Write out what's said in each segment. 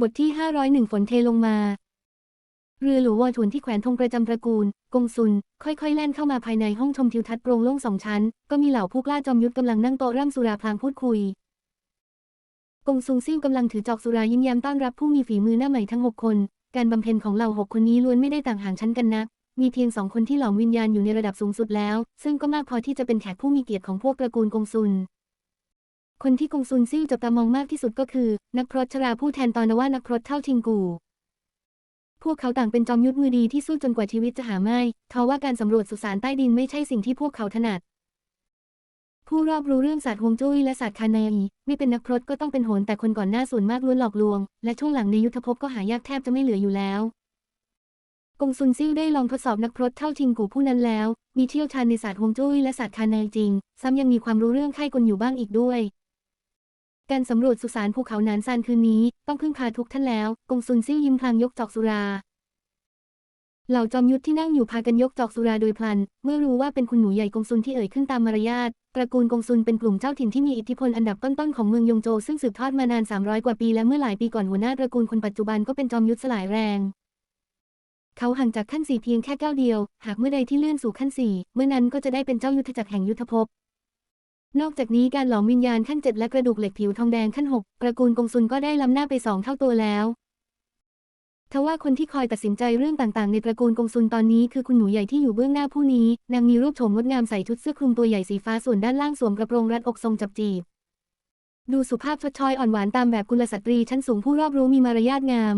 บทที่ 501 ฝนเทลงมา เรือหลวงวอถวนที่แขวนธงประจำตระกูล กงซุน ค่อยๆ แล่นเข้ามาภายในห้องชมทิวทัศน์โปร่งโล่งสองชั้น ก็มีเหล่าผู้กล้าจอมยุทธกำลังนั่งโต๊ะร่ำสุราพลางพูดคุย กงซุงซิ่วกำลังถือจอกสุรายิ้มแย้มต้อนรับผู้มีฝีมือหน้าใหม่ทั้งหกคน การบำเพ็ญของเหล่าหกคนนี้ล้วนไม่ได้ต่างห่างชั้นกันนัก มีเพียงสองคนที่หลอมวิญญาณอยู่ในระดับสูงสุดแล้ว ซึ่งก็มากพอที่จะเป็นแขกผู้มีเกียรติของพวกตระกูลกงซุน คนที่กงซุนซิ่วจับตามองมากที่สุดก็คือ นักพรตชราผู้แทนตอนว่านักพรตเท่าทิงกูพวกเขาต่างเป็นจอมยุทธมือดีที่สู้จนกว่าชีวิตจะหาไม่ทว่าการสำรวจสุสานใต้ดินไม่ใช่สิ่งที่พวกเขาถนัด ผู้รอบรู้เรื่องศาสตร์ฮวงจุ้ยและศาสตร์คานาอีไม่เป็นนักพรตก็ต้องเป็นโหนแต่คนก่อนหน้าส่วนมากล้วนหลอกลวง และช่วงหลังในยุทธภพก็หายากแทบจะไม่เหลืออยู่แล้วกงซุนซิ่วได้ลองทดสอบนักพรตเท่าทิงกูผู้นั้นแล้ว มีเชี่ยวชาญในศาสตร์ฮวงจุ้ยและศาสตร์คานาจริง ซ้ำยังมีความรู้เรื่องไข้กลอยู่บ้างอีกด้วย การสำรวจสุสานภูเขาหนานซานคืนนี้ ต้องพึ่งพาทุกท่านแล้ว กงซุนซิ่วยิ้มพลางยกจอกสุรา เหล่าจอมยุทธที่นั่งอยู่พากันยกจอกสุราโดยพลัน เมื่อรู้ว่าเป็นคุณหนูใหญ่กงซุนที่เอ่ยขึ้นตามมารยาท ตระกูลกงซุนเป็นกลุ่มเจ้าถิ่นที่มีอิทธิพลอันดับต้นๆของเมืองยงโจซึ่งสืบทอดมานาน 300 กว่าปีและเมื่อหลายปีก่อนหัวหน้าตระกูลคนปัจจุบันก็เป็นจอมยุทธสลายแรงเขาห่างจากขั้นสี่เพียงแค่ก้าวเดียว หากเมื่อใดที่เลื่อนสู่ขั้นสี่เมื่อนั้นก็จะได้เป็นเจ้ายุทธจักรแห่งยุทธภพ นอกจากนี้การหลอมวิญญาณขั้นเจ็ดและกระดูกเหล็กผิวทองแดงขั้นหกตระกูลกงซุนก็ได้ล้ำหน้าไปสองเท่าตัวแล้ว ทว่าคนที่คอยตัดสินใจเรื่องต่างๆ ในตระกูลกงซุนตอนนี้คือคุณหนูใหญ่ที่อยู่เบื้องหน้าผู้นี้ นางมีรูปโฉมงดงามใส่ชุดเสื้อคลุมตัวใหญ่สีฟ้าส่วนด้านล่างสวมกระโปรงรัดอกทรงจับจีบ ดูสุภาพชดชอยอ่อนหวานตามแบบกุลสตรีชั้นสูงผู้รอบรู้มีมารยาทงาม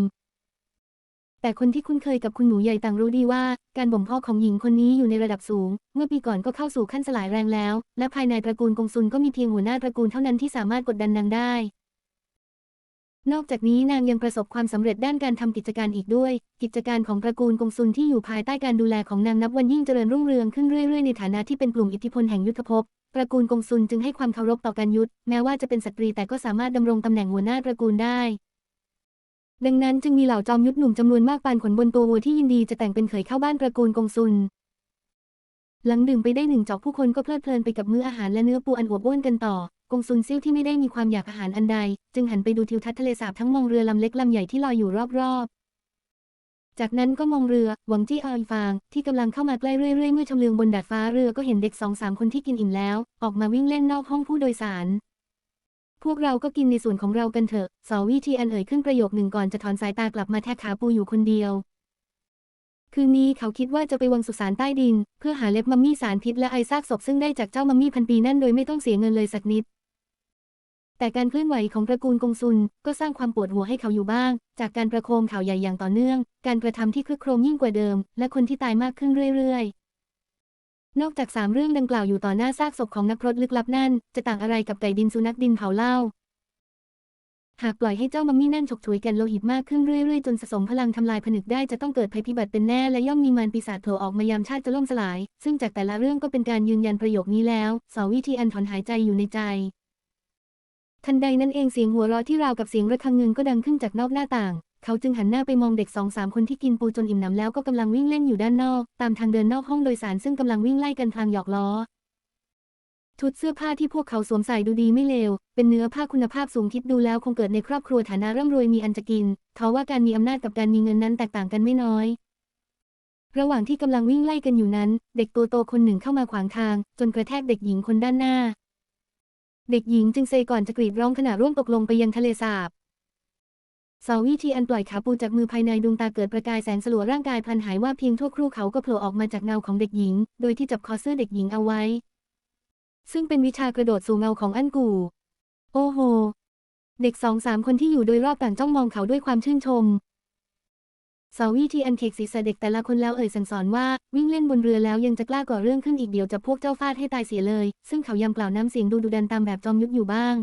แต่คนที่คุ้นเคยกับคุณหนูใหญ่ต่างรู้ดีว่า การบ่มเพาะของหญิงคนนี้อยู่ในระดับสูง เมื่อปีก่อนก็เข้าสู่ขั้นสลายแรงแล้ว และภายในตระกูลกงซุนก็มีเพียงหัวหน้าตระกูลเท่านั้นที่สามารถกดดันนางได้ นอกจากนี้นางยังประสบความสำเร็จด้านการทำกิจการอีกด้วย กิจการของตระกูลกงซุนที่อยู่ภายใต้การดูแลของนางนับวันยิ่งเจริญรุ่งเรืองขึ้นเรื่อยๆในฐานะที่เป็นกลุ่มอิทธิพลแห่งยุทธภพตระกูลกงซุนจึงให้ความเคารพต่อการยุทธแม้ว่าจะเป็นสตรีแต่ก็สามารถดำรงตำแหน่งหัวหน้าตระกูลได้ ดังนั้นจึงมีเหล่าจอมยุทธหนุ่มจำนวนมากปานขนบนตัววัวที่ยินดีจะแต่งเป็นเขยเข้าบ้านตระกูลกงซุน หลังดื่มไปได้หนึ่งจอกผู้คนก็เพลิดเพลินไปกับมื้ออาหารและเนื้อปูอันอวบอ้วนกันต่อกงซุนซิ่วที่ไม่ได้มีความอยากอาหารอันใด จึงหันไปดูทิวทัศน์ทะเลสาบทั้งมองเรือลำเล็กลำใหญ่ที่ลอยอยู่รอบๆ จากนั้นก็มองเรือหวังจี้ออยฟาง ที่กำลังเข้ามาใกล้เรื่อยๆเมื่อชำเลืองบนดาดฟ้าเรือก็เห็นเด็กสองสามคนที่กินอิ่มแล้ว ออกมาวิ่งเล่นนอกห้องผู้โดยสาร พวกเราก็กินในส่วนของเรากันเถอะสวิทีอันเอ่ยขึ้นประโยคหนึ่งก่อนจะถอนสายตากลับมาแทกขาปูอยู่คนเดียว คืนนี้เขาคิดว่าจะไปวังสุสานใต้ดิน เพื่อหาเล็บมัมมี่สารพิษและไอซากศพซึ่งได้จากเจ้ามัมมี่พันปีนั่นโดยไม่ต้องเสียเงินเลยสักนิด แต่การเคลื่อนไหวของตระกูลกงซุนก็สร้างความปวดหัวให้เขาอยู่บ้าง จากการประโคมข่าวใหญ่อย่างต่อเนื่อง การกระทำที่คลึกโครมยิ่งกว่าเดิม และคนที่ตายมากขึ้นเรื่อยๆ นอกจากสามเรื่องดังกล่าวอยู่ต่อหน้าซากศพของนักพรตลึกลับนั่น จะต่างอะไรกับไก่ดินสุนัขดินเผาเหล้าหากปล่อยให้เจ้ามัมมี่นั่นฉกฉวยแกันโลหิตมากขึ้นเรื่อยๆ จนสะสมพลังทำลายผนึกได้จะต้องเกิดภัยพิบัติเป็นแน่และย่อมมีมารปีศาจโผล่ออกมายามชาติจะล่มสลาย ซึ่งจากแต่ละเรื่องก็เป็นการยืนยันประโยคนี้แล้วสอวิธีอันถอนหายใจอยู่ในใจทันใดนั้นเองเสียงหัวเราะที่ราวกับเสียงระฆังเงินก็ดังขึ้นจากนอกหน้าต่าง เขาจึงหันหน้าไปมองเด็กสองสามคนที่กินปูจนอิ่มหนำแล้วก็กำลังวิ่งเล่นอยู่ด้านนอก ตามทางเดินนอกห้องโดยสารซึ่งกำลังวิ่งไล่กันพลางหยอกล้อชุดเสื้อผ้าที่พวกเขาสวมใส่ดูดีไม่เลว เป็นเนื้อผ้าคุณภาพสูงคิดดูแล้วคงเกิดในครอบครัวฐานะร่ำรวยมีอันจะกินทว่าการมีอำนาจกับการมีเงินนั้นแตกต่างกันไม่น้อย ระหว่างที่กำลังวิ่งไล่กันอยู่นั้น เด็กตัวโตคนหนึ่งเข้ามาขวางทาง จนกระแทกเด็กหญิงคนด้านหน้า เด็กหญิงจึงเซก่อนจะกรีดร้องขณะร่วงตกลงไปยังทะเลสาบ สาวิธีอันปล่อยขาปูจากมือภายในดวงตาเกิดประกายแสงสลัวร่างกายพลันหายว่าเพียงทั่วครู่เขาก็โผล่ออกมาจากเงาของเด็กหญิง โดยที่จับคอเสื้อเด็กหญิงเอาไว้ ซึ่งเป็นวิชากระโดดสู่เงาของอันกู โอ้โห เด็กสองสามคนที่อยู่โดยรอบต่างจ้องมองเขาด้วยความชื่นชมสาวิธีอันเคกศีรษะเด็กแต่ละคนแล้วเอ่ยสั่งสอนว่าวิ่งเล่นบนเรือแล้วยังจะกล้าก่อเรื่องขึ้นอีกเดี๋ยวจะพวกเจ้าฟาดให้ตายเสียเลย ซึ่งเขายำกล่าวน้ำเสียงดูดุดันตามแบบจอมยุทธอยู่บ้าง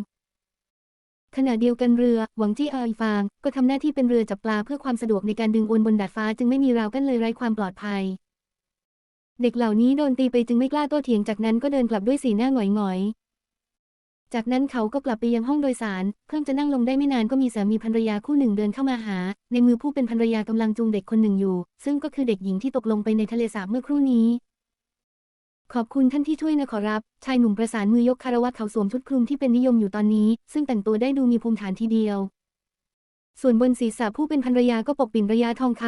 ขณะเดียวกันเรือ หวังจี้ออยฟาง ก็ทำหน้าที่เป็นเรือจับปลาเพื่อความสะดวกในการดึงอวนบนดาดฟ้าจึงไม่มีราวกั้นเลยไร้ความปลอดภัย เด็กเหล่านี้โดนตีไปจึงไม่กล้าโต้เถียงจากนั้นก็เดินกลับด้วยสีหน้าหงอยหงอยๆ จากนั้นเขาก็กลับไปยังห้องโดยสาร เพิ่งจะนั่งลงได้ไม่นานก็มีสามีภรรยาคู่หนึ่งเดินเข้ามาหา ในมือผู้เป็นภรรยากำลังจูงเด็กคนหนึ่งอยู่ ซึ่งก็คือเด็กหญิงที่ตกลงไปในทะเลสาบเมื่อครู่นี้ ขอบคุณท่านที่ช่วยนะขอรับ ชายหนุ่มประสานมือยกคารวะเขาสวมชุดคลุมที่เป็นนิยมอยู่ตอนนี้ ซึ่งแต่งตัวได้ดูมีภูมิฐานทีเดียว ส่วนบนศีรษะผู้เป็นภรรยาก็ปกปิ่นระยะทองค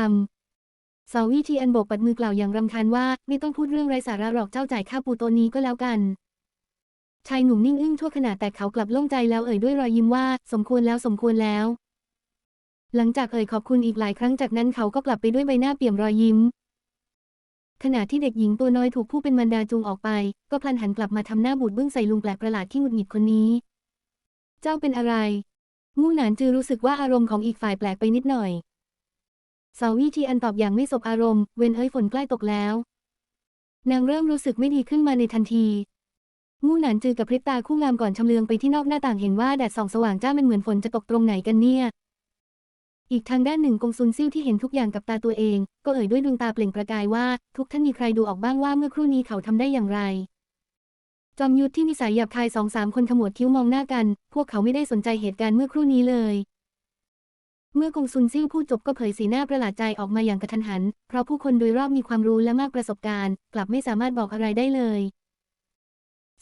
ำสาวิทีอันโบกปัดมือกล่าวอย่างรำคาญว่า ไม่ต้องพูดเรื่องไร้สาระหรอกเจ้าจ่ายค่าปูโตะนี้ก็แล้วกัน ชายหนุ่มนิ่งอึ้งชั่วขณะแต่เขากลับโล่งใจแล้วเอ่ยด้วยรอยยิ้มว่า สมควรแล้วสมควรแล้ว หลังจากเอ่ยขอบคุณอีกหลายครั้งจากนั้นเขาก็กลับไปด้วยใบหน้าเปี่ยมรอยยิ้ม ขณะที่เด็กหญิงตัวน้อยถูกผู้เป็นมารดาจูงออกไป ก็พลันหันกลับมาทำหน้าบูดบึ้งใส่ลุงแปลกประหลาดที่หงุดหงิดคนนี้ เจ้าเป็นอะไร มู่หนานจือรู้สึกว่าอารมณ์ของอีกฝ่ายแปลกไปนิดหน่อยสาวีทีอันตอบอย่างไม่สบอารมณ์ เวนเอ้ยฝนใกล้ตกแล้ว นางเริ่มรู้สึกไม่ดีขึ้นมาในทันที มู่หนานจือกับพริบตาคู่งามก่อนชำเลืองไปที่นอกหน้าต่างเห็นว่าแดดส่องสว่างจ้ามันเหมือนฝนจะตกตรงไหนกันเนี่ย อีกทางด้านหนึ่งกงซุนซิ่วที่เห็นทุกอย่างกับตาตัวเอง ก็เอ่ยด้วยดวงตาเปล่งประกายว่า ทุกท่านมีใครดูออกบ้างว่าเมื่อครู่นี้เขาทำได้อย่างไร จอมยุทธที่นิสัยหยาบคายสองสามคนขมวดคิ้วมองหน้ากัน พวกเขาไม่ได้สนใจเหตุการณ์เมื่อครู่นี้เลย เมื่อกงซุนซิ่วพูดจบก็เผยสีหน้าประหลาดใจออกมาอย่างกระทันหัน เพราะผู้คนโดยรอบมีความรู้และมากประสบการณ์ กลับไม่สามารถบอกอะไรได้เลย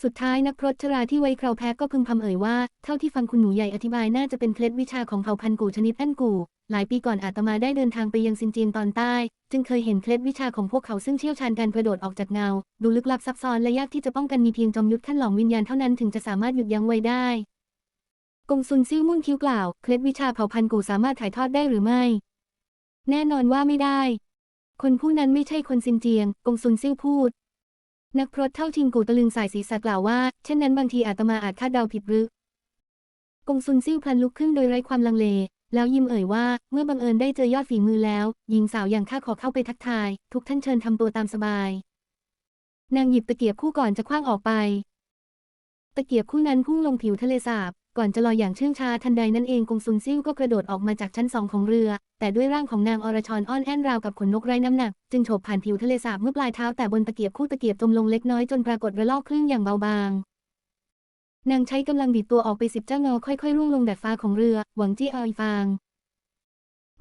สุดท้ายนักพรตชราที่ไว้คราวแพ้ก็พึมพำเอ่ยว่า เท่าที่ฟังคุณหนูใหญ่อธิบายน่าจะเป็นเคล็ดวิชาของเผ่าพันธุ์กูชนิดแอนกู หลายปีก่อนอาตมาได้เดินทางไปยังซินเจียงตอนใต้ จึงเคยเห็นเคล็ดวิชาของพวกเขาซึ่งเชี่ยวชาญการกระโดดออกจากเงา ดูลึกลับซับซ้อนและยากที่จะป้องกันมีเพียงจอมยุทธขั้นหลอมวิญญาณเท่านั้นถึงจะสามารถหยุดยั้งไว้ได้ กงซุนซิ่วมุ่นคิ้วกล่าว เคล็ดวิชาเผ่าพันธุ์กูสามารถถ่ายทอดได้หรือไม่ แน่นอนว่าไม่ได้ คนผู้นั้นไม่ใช่คนซินเจียง กงซุนซิ่วพูด นักพรตเท่าทิงกูตะลึงสายศีรษะกล่าวว่า เช่นนั้นบางทีอาตมาอาจคาดเดาผิดหรือกงซุนซิ่วพลันลุกขึ้นโดยไร้ความลังเล แล้วยิ้มเอ่ยว่า เมื่อบังเอิญได้เจอยอดฝีมือแล้ว หญิงสาวอย่างข้าขอเข้าไปทักทาย ทุกท่านเชิญทำตัวตามสบาย นางหยิบตะเกียบคู่ก่อนจะคว้างออกไป ตะเกียบคู่นั้นพุ่งลงผิวทะเลสาบ ก่อนจะลอยอย่างเชื่องช้าทันใดนั้นเองกงซุนซิ่วก็กระโดดออกมาจากชั้นสองของเรือ แต่ด้วยร่างของนางอรชรอ้อนแอนราวกับขนนกไร้น้ำหนัก จึงโฉบผ่านผิวทะเลสาบเมื่อปลายเท้าแต่บนตะเกียบคู่ตะเกียบจมลงเล็กน้อยจนปรากฏระลอกคลื่นอย่างเบาบางนางใช้กำลังบิดตัวออกไปสิบเจ้าเงาค่อยๆร่วงลงแดดฟ้าของเรือ หวังจี้ออยฟาง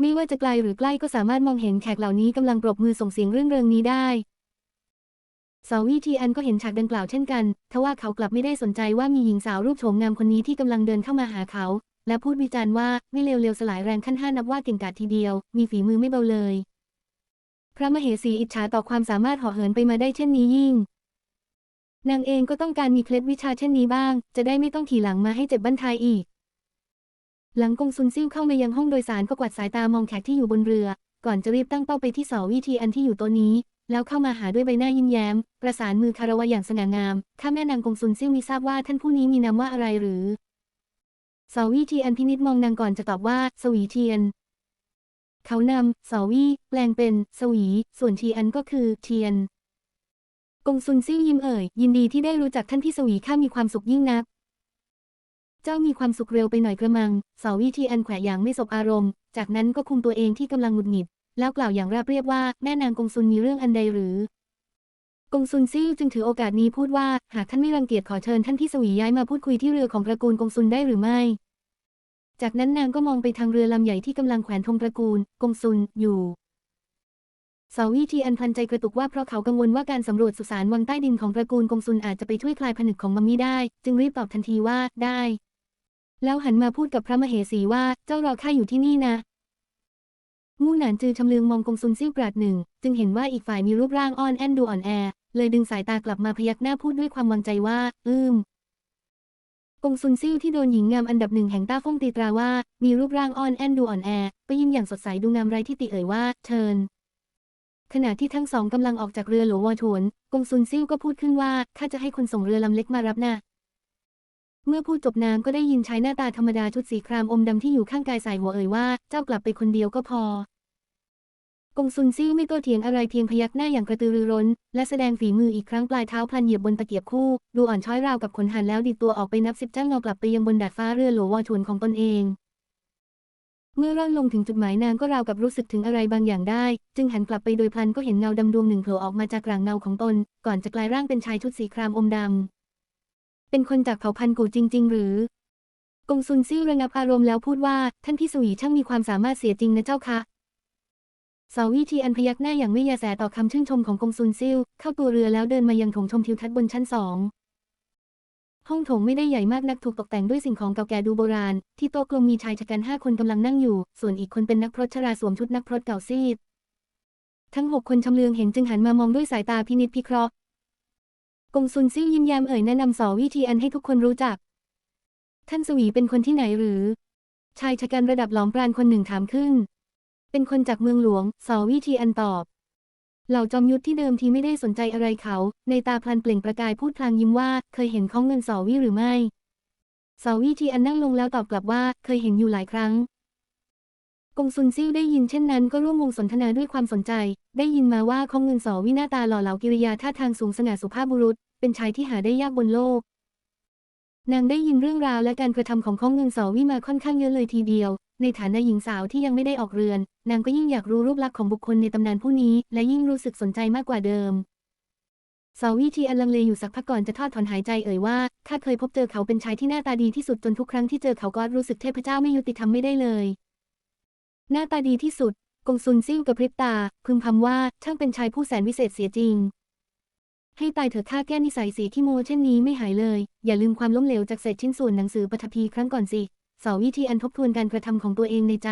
ไม่ว่าจะไกลหรือใกล้ก็สามารถมองเห็นแขกเหล่านี้กำลังปรบมือส่งเสียงเรื่องเริงนี้ได้ สาวีทีอันก็เห็นฉากดังกล่าวเช่นกัน ทว่าเขากลับไม่ได้สนใจว่ามีหญิงสาวรูปโฉมงามคนนี้ที่กำลังเดินเข้ามาหาเขา และพูดวิจารณ์ว่าไม่เลวเลวสลายแรงขั้นห้านับว่าเก่งกาจทีเดียว มีฝีมือไม่เบาเลย พระมเหสีอิจฉาต่อความสามารถหาะเหินไปมาได้เช่นนี้ยิ่ง นางเองก็ต้องการมีเคล็ดวิชาเช่นนี้บ้าง จะได้ไม่ต้องขี่หลังมาให้เจ็บบั้นทายอีก หลังกงซุนซิ่วเข้ามายังห้องโดยสารก็กวาดสายตามองแขกที่อยู่บนเรือ ก่อนจะรีบตั้งเป้าไปที่เสาวิธีอันที่อยู่ตัวนี้ แล้วเข้ามาหาด้วยใบหน้ายิ้มแย้ม ประสานมือคารวะอย่างสง่างาม ข้าแม่นางกงซุนซิ่วมิทราบว่าท่านผู้นี้มีนามว่าอะไรหรือเสาวีทีอันพินิจมองนางก่อนจะตอบว่า สวีเทียน เขานำเสาวีแปลงเป็น สวี ส่วนทีอันก็คือ เทียน กงซุนซิ่วยิ้มเอ่ย ยินดีที่ได้รู้จักท่านพี่สวีข้ามีความสุขยิ่งนัก เจ้ามีความสุขเร็วไปหน่อยกระมังเสาวีทีอันแขวะอย่างไม่สบอารมณ์ จากนั้นก็คุมตัวเองที่กำลังหงุดหงิด แล้วกล่าวอย่างราบเรียบว่าแม่นางกงซุนมีเรื่องอันใดหรือกงซุนซิ่วจึงถือโอกาสนี้พูดว่า หากท่านไม่รังเกียจขอเชิญท่านพี่สวีย้ายมาพูดคุยที่เรือของตระกูลกงซุนได้หรือไม่ จากนั้นนางก็มองไปทางเรือลำใหญ่ที่กำลังแขวนธงตระกูล กงซุนอยู่เสาวีทีอันพันใจกระตุกว่าเพราะเขากังวลว่าการสำรวจสุสานวังใต้ดินของตระกูลกงซุนอาจจะไปช่วยคลายผนึกของมัมมี่ได้ จึงรีบตอบทันทีว่าได้ แล้วหันมาพูดกับพระมเหสีว่าเจ้ารอข้าอยู่ที่นี่นะ มู่หนานจือชำเลืองมองกงซุนซิ่วกราดหนึ่ง จึงเห็นว่าอีกฝ่ายมีรูปร่างอ่อนแอนดูอ่อนแอ เลยดึงสายตากลับมาพยักหน้าพูดด้วยความวางใจว่า อืมกงซุนซิ่วที่โดนหญิงงามอันดับหนึ่งแห่งต้าฟ่งตีตราว่า มีรูปร่างอ่อนแอนดูอ่อนแอก็ยิ้มอย่างสดใสดูงามไรที่ติเอ่ยว่า เชิญ ขณะที่ทั้งสองกำลังออกจากเรือหลวงวอถวนกงซุนซิ่วก็พูดขึ้นว่าข้าจะให้คนส่งเรือลำเล็กมารับนะ เมื่อพูดจบนางก็ได้ยินชายหน้าตาธรรมดาชุดสีครามอมดำที่อยู่ข้างกายสายหัวเอ่ยว่า เจ้ากลับไปคนเดียวก็พอกงซุนซิ่วไม่โต้เถียงอะไรเพียงพยักหน้าอย่างกระตือรือร้น และแสดงฝีมืออีกครั้งปลายเท้าพลันเหยียบบนตะเกียบคู่ ดูอ่อนช้อยราวกับขนหันแล้วดิดตัวออกไปนับสิบจ้างเงากลับไปยังบนดาดฟ้าเรือหลววอถวนของตนเอง เมื่อร่างลงถึงจุดหมายนางก็ราวกับรู้สึกถึงอะไรบางอย่างได้ จึงหันกลับไปโดยพลันก็เห็นเงาดำดวงหนึ่งโผล่ออกมาจากกลางเงาของตน ก่อนจะกลายร่างเป็นชายชุดสีครามอมดำ เป็นคนจากเผ่าพันธุ์กูจริง ๆ หรือ กงซุนซิ่วระงับอารมณ์แล้วพูดว่า ท่านพี่สวีช่างมีความสามารถเสียจริงนะเจ้าคะสาวีทีอันพยักหน้าอย่างไม่ยาแสต่อคำชื่นชมของกงซุนซิ่วเข้าตัวเรือแล้วเดินมายังถงชมทิวทัศน์บนชั้นสองห้องโถงไม่ได้ใหญ่มากนักถูกตกแต่งด้วยสิ่งของเก่าแก่ดูโบราณ ที่โต๊ะกลมมีชายชะกันห้าคนกำลังนั่งอยู่ ส่วนอีกคนเป็นนักพรตชราสวมชุดนักพรตเก่าซีด ทั้งหกคนชำเลืองเห็นจึงหันมามองด้วยสายตาพินิจพิเคราะห์ กงซุนซิ่วยิ้มแย้มเอ่ยแนะนำสอวิธีอันให้ทุกคนรู้จัก ท่านสวีเป็นคนที่ไหนหรือ ชายชะกันระดับหลอมปราณคนหนึ่งถามขึ้น เป็นคนจากเมืองหลวง สอวิธีอันตอบ เหล่าจอมยุทธที่เดิมทีไม่ได้สนใจอะไรเขา ในตาพลันเปล่งประกายพูดพลางยิ้มว่า เคยเห็นข้องเงินสอวิหรือไม่สอวิธีอันนั่งลงแล้วตอบกลับว่าเคยเห็นอยู่หลายครั้ง กงซุนซิ่วได้ยินเช่นนั้นก็ร่วมวงสนทนาด้วยความสนใจ ได้ยินมาว่าข้องเงินสอวิหน้าตาหล่อเหลากิริยาท่าทางสูงสง่าสุภาพบุรุษ เป็นชายที่หาได้ยากบนโลก นางได้ยินเรื่องราวและการกระทำของข้องเงินสอวิมาค่อนข้างเยอะเลยทีเดียว ในฐานะหญิงสาวที่ยังไม่ได้ออกเรือน นางก็ยิ่งอยากรู้รูปลักษณ์ของบุคคลในตำนานผู้นี้ และยิ่งรู้สึกสนใจมากกว่าเดิมสาวิทีอันลังเลอยู่สักพักก่อนจะทอดถอนหายใจเอ่ยว่าข้าเคยพบเจอเขาเป็นชายที่หน้าตาดีที่สุดจนทุกครั้งที่เจอเขาก็รู้สึกเทพเจ้าไม่ยุติธรรมไม่ได้เลย หน้าตาดีที่สุด กงซุนซิ่วกับพริบตา พึมพำว่าช่างเป็นชายผู้แสนวิเศษเสียจริง ให้ตายเถอะข้าแก้นิสัยเสียขี้โมเช่นนี้ไม่หายเลย อย่าลืมความล้มเหลวจากเศษชิ้นส่วนหนังสือปฐพีครั้งก่อนสิสาวิธีอันทบทวนการกระทำของตัวเองในใจ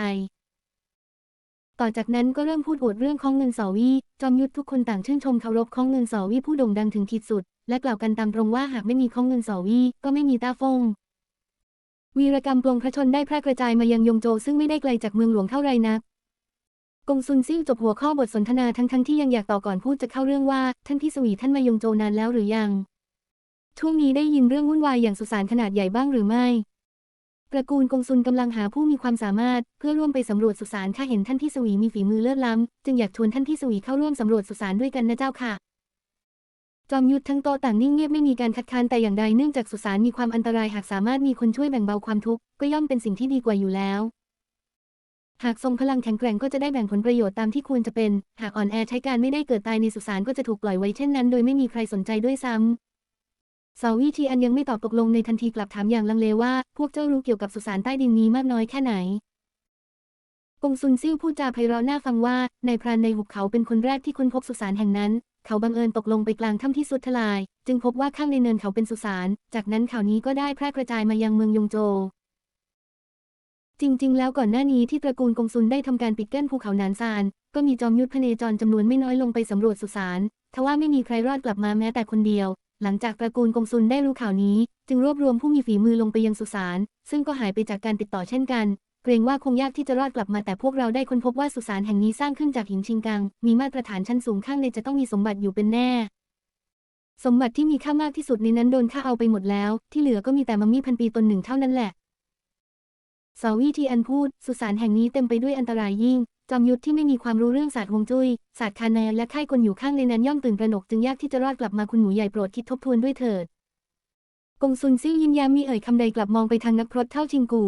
ต่อจากนั้นก็เริ่มพูดอวดเรื่องของเงินสาวีจอมยุทธทุกคนต่างชื่นชมเคารพของเงินสาวีผู้โด่งดังถึงขีดสุด และกล่าวกันตามตรงว่าหากไม่มีของเงินสาวีก็ไม่มีตาฟง วีรกรรมปลงพระชนได้แพร่กระจายมายังยงโจซึ่งไม่ได้ไกลจากเมืองหลวงเท่าไรนัก กงซุนซิ่วจบหัวข้อบทสนทนาทั้งที่ยังอยากต่อก่อนพูดจะเข้าเรื่องว่า ท่านพี่สวีท่านมายงโจนานแล้วหรือยัง ช่วงนี้ได้ยินเรื่องวุ่นวายอย่างสุสานขนาดใหญ่บ้างหรือไม่ตระกูลกงซุนกำลังหาผู้มีความสามารถ เพื่อร่วมไปสำรวจสุสานข้าเห็นท่านพี่สวีมีฝีมือเลิศล้ำจึงอยากชวนท่านพี่สวีเข้าร่วมสำรวจสุสานด้วยกันนะเจ้าค่ะ จอมยุทธทั้งโตต่างนิ่งเงียบไม่มีการคัดค้านแต่อย่างใดเนื่องจากสุสานมีความอันตรายหากสามารถมีคนช่วยแบ่งเบาความทุกข์ก็ย่อมเป็นสิ่งที่ดีกว่าอยู่แล้ว หากทรงพลังแข็งแกร่งก็จะได้แบ่งผลประโยชน์ตามที่ควรจะเป็น หากอ่อนแอใช้การไม่ได้เกิดตายในสุสานก็จะถูกปล่อยไว้เช่นนั้นโดยไม่มีใครสนใจด้วยซ้ำสาวิทีอันยังไม่ตอบตกลงในทันทีกลับถามอย่างลังเลว่า พวกเจ้ารู้เกี่ยวกับสุสานใต้ดินนี้มากน้อยแค่ไหนกงซุนซิ่วพูดจาไพเราะน่าฟังว่านายพรานในหุบเขาเป็นคนแรกที่ค้นพบสุสานแห่งนั้น เขาบังเอิญตกลงไปกลางถ้ำที่สุดทลาย จึงพบว่าข้างในเนินเขาเป็นสุสาน จากนั้นข่าวนี้ก็ได้แพร่กระจายมายังเมืองยงโจ จริง ๆ แล้วก่อนหน้านี้ที่ตระกูลกงซุนได้ทำการปิดกั้นภูเขาหนานซาน ก็มีจอมยุทธพเนจรจำนวนไม่น้อยลงไปสำรวจสุสาน ทว่าไม่มีใครรอดกลับมาแม้แต่คนเดียว หลังจากตระกูลกงซุนได้รู้ข่าวนี้ จึงรวบรวมผู้มีฝีมือลงไปยังสุสาน ซึ่งก็หายไปจากการติดต่อเช่นกัน เกรงว่าคงยากที่จะรอดกลับมาแต่พวกเราได้ค้นพบว่าสุสานแห่งนี้สร้างขึ้นจากหินชิงกัง มีมาตรฐานชั้นสูงข้างในจะต้องมีสมบัติอยู่เป็นแน่ สมบัติที่มีค่ามากที่สุดในนั้นโดนฆ่าเอาไปหมดแล้ว ที่เหลือก็มีแต่มัมมี่พันปีตนหนึ่งเท่านั้นแหละสาวิธีอันพูด สุสานแห่งนี้เต็มไปด้วยอันตรายยิ่ง จอมยุทธที่ไม่มีความรู้เรื่องศาสตร์ฮวงจุ้ยศาสตร์คาแนและค่ายกลอยู่ข้างในนั้นย่อมตื่นตระหนกจึงยากที่จะรอดกลับมาคุณหนูใหญ่โปรดคิดทบทวนด้วยเถิดกงซุนซิ่วยิ้มแย้มมีเอ่ยคำใดกลับมองไปทางนักพรตเท่าชิงกู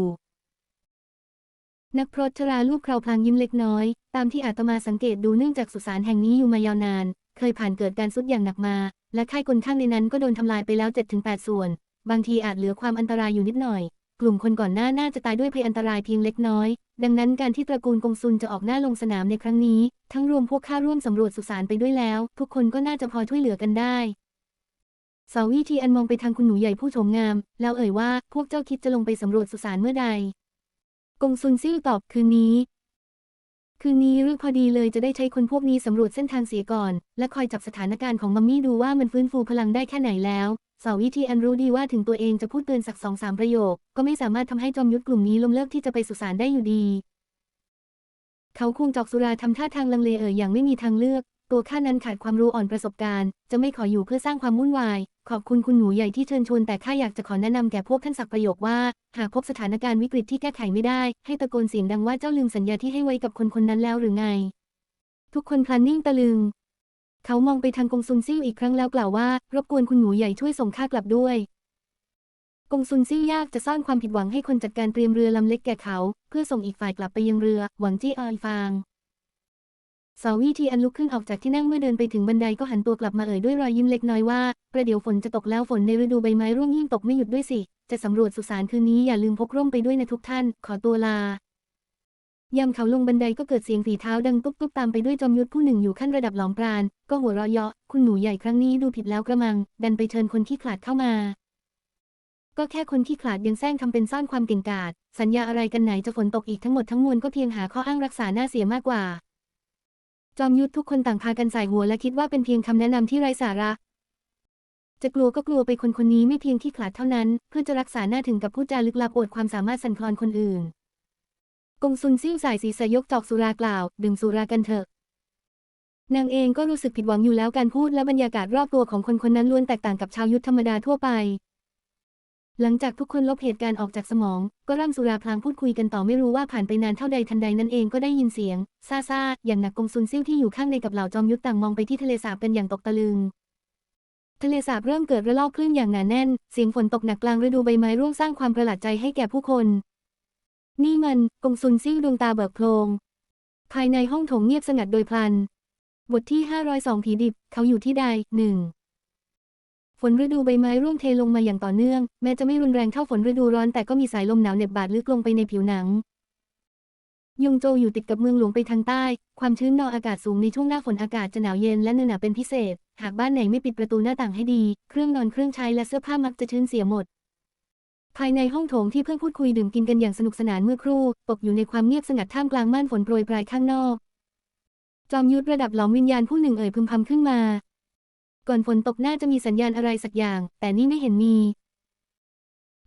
นักพรตชราลูกคราวพลางยิ้มเล็กน้อย ตามที่อาตมาสังเกตดูเนื่องจากสุสานแห่งนี้อยู่มายาวนาน เคยผ่านเกิดการสุดอย่างหนักมา และค่ายกลข้างในนั้นก็โดนทำลายไปแล้ว 7-8 ส่วน บางทีอาจเหลือความอันตรายอยู่นิดหน่อย กลุ่มคนก่อนหน้าน่าจะตายด้วยภัยอันตรายเพียงเล็กน้อย ดังนั้นการที่ตระกูลกงซุนจะออกหน้าลงสนามในครั้งนี้ ทั้งรวมพวกข้าร่วมสำรวจสุสานไปด้วยแล้ว ทุกคนก็น่าจะพอช่วยเหลือกันได้สาวิธีอันมองไปทางคุณหนูใหญ่ผู้โฉมงาม แล้วเอ่ยว่าพวกเจ้าคิดจะลงไปสำรวจสุสานเมื่อใด กงซุนซิ่วตอบคืนนี้ คืนนี้หรือพอดีเลยจะได้ใช้คนพวกนี้สำรวจเส้นทางเสียก่อน และคอยจับสถานการณ์ของมัมมี่ดูว่ามันฟื้นฟูพลังได้แค่ไหนแล้วสาวิธีอันรู้ดีว่าถึงตัวเองจะพูดเตือนสักสองสามประโยค ก็ไม่สามารถทำให้จอมยุทธกลุ่มนี้ล้มเลิกที่จะไปสุสานได้อยู่ดี เขาคงจอกสุราทำท่าทางลังเลเอ่ยอย่างไม่มีทางเลือก ตัวข้านั้นขาดความรู้อ่อนประสบการณ์ จะไม่ขออยู่เพื่อสร้างความวุ่นวาย ขอบคุณคุณหนูใหญ่ที่เชิญชวนแต่ข้าอยากจะขอแนะนำแก่พวกท่านสักประโยคว่า หากพบสถานการณ์วิกฤตที่แก้ไขไม่ได้ ให้ตะโกนเสียงดังว่าเจ้าลืมสัญญาที่ให้ไว้กับคนคนนั้นแล้วหรือไง ทุกคนพลันนิ่งตะลึง เขามองไปทางกงซุนซิ่วอีกครั้งแล้วกล่าวว่ารบกวนคุณหนูใหญ่ช่วยส่งข้ากลับด้วยกงซุนซิ่วยากจะซ่อนความผิดหวังให้คนจัดการเตรียมเรือลำเล็กแก่เขา เพื่อส่งอีกฝ่ายกลับไปยังเรือ หวังจี้ออยฟาง สาวิธีอันลุกขึ้นออกจากที่นั่งเมื่อเดินไปถึงบันไดก็หันตัวกลับมาเอ่ยด้วยรอยยิ้มเล็กน้อยว่า ประเดี๋ยวฝนจะตกแล้วฝนในฤดูใบไม้ร่วงยิ่งตกไม่หยุดด้วยสิ จะสำรวจสุสานคืนนี้อย่าลืมพกร่มไปด้วยนะทุกท่าน ขอตัวลายามเขาลงบันไดก็เกิดเสียงฝีเท้าดังตุ๊บๆตามไปด้วยจอมยุทธผู้หนึ่งอยู่ขั้นระดับหลอมปราณก็หัวเราะเยาะคุณหนูใหญ่ครั้งนี้ดูผิดแล้วกระมัง ดันไปเชิญคนขี้ขลาดเข้ามา ก็แค่คนขี้ขลาดยังแซงทำเป็นซ่อนความเก่งกาจสัญญาอะไรกันไหนจะฝนตกอีกทั้งหมดทั้งมวลก็เพียงหาข้ออ้างรักษาหน้าเสียมากกว่า จอมยุทธทุกคนต่างพากันใส่หัวและคิดว่าเป็นเพียงคำแนะนำที่ไร้สาระ จะกลัวก็กลัวไปคนคนนี้ไม่เพียงขี้ขลาดเท่านั้น เพื่อจะรักษาหน้าถึงกับพูดจาลึกลับอวดความสามารถสั่นคลอนคนอื่น กงซุนซิ่วสายศีรษะยกจอกสุรากล่าว ดื่มสุรากันเถอะ นางเองก็รู้สึกผิดหวังอยู่แล้วการพูดและบรรยากาศรอบตัวของคนคนนั้นล้วนแตกต่างกับชาวยุทธธรรมดาทั่วไป หลังจากทุกคนลบเหตุการณ์ออกจากสมอง ก็ร่ำสุราพลางพูดคุยกันต่อไม่รู้ว่าผ่านไปนานเท่าใดทันใดนั้นเองก็ได้ยินเสียงซาซาอย่างหนักกงซุนซิ่วที่อยู่ข้างในกับเหล่าจอมยุทธต่างมองไปที่ทะเลสาบกันอย่างตกตะลึง ทะเลสาบเริ่มเกิดระลอกคลื่นอย่างหนาแน่น เสียงฝนตกหนักกลางฤดูใบไม้ร่วงสร้างความประหลาดใจให้แก่ผู้คน นี่มันกงซุนซิ่วดวงตาเบิกโพลงภายในห้องโถงเงียบสงัดโดยพลัน บทที่ 502 ผีดิบ เขาอยู่ที่ใดหนึ่ง ฝนฤดูใบไม้ร่วงเทลงมาอย่างต่อเนื่อง แม้จะไม่รุนแรงเท่าฝนฤดูร้อนแต่ก็มีสายลมหนาวเหน็บบาดลึกลงไปในผิวหนัง ยงโจวอยู่ติดกับเมืองหลวงไปทางใต้ ความชื้นนออากาศสูงในช่วงหน้าฝนอากาศจะหนาวเย็นและเนื้อหนาเป็นพิเศษ หากบ้านไหนไม่ปิดประตูหน้าต่างให้ดี เครื่องนอนเครื่องใช้และเสื้อผ้ามักจะชื้นเสียหมด ภายในห้องโถงที่เพื่อนพูดคุยดื่มกินกันอย่างสนุกสนานเมื่อครู่ตกอยู่ในความเงียบสงัดท่ามกลางม่านฝนโปรยปลายข้างนอกจอมยุทธระดับหลอมวิญญาณผู้หนึ่งเอ่ยพึมพำขึ้นมา ก่อนฝนตกน่าจะมีสัญญาณอะไรสักอย่าง แต่นี่ไม่เห็นมี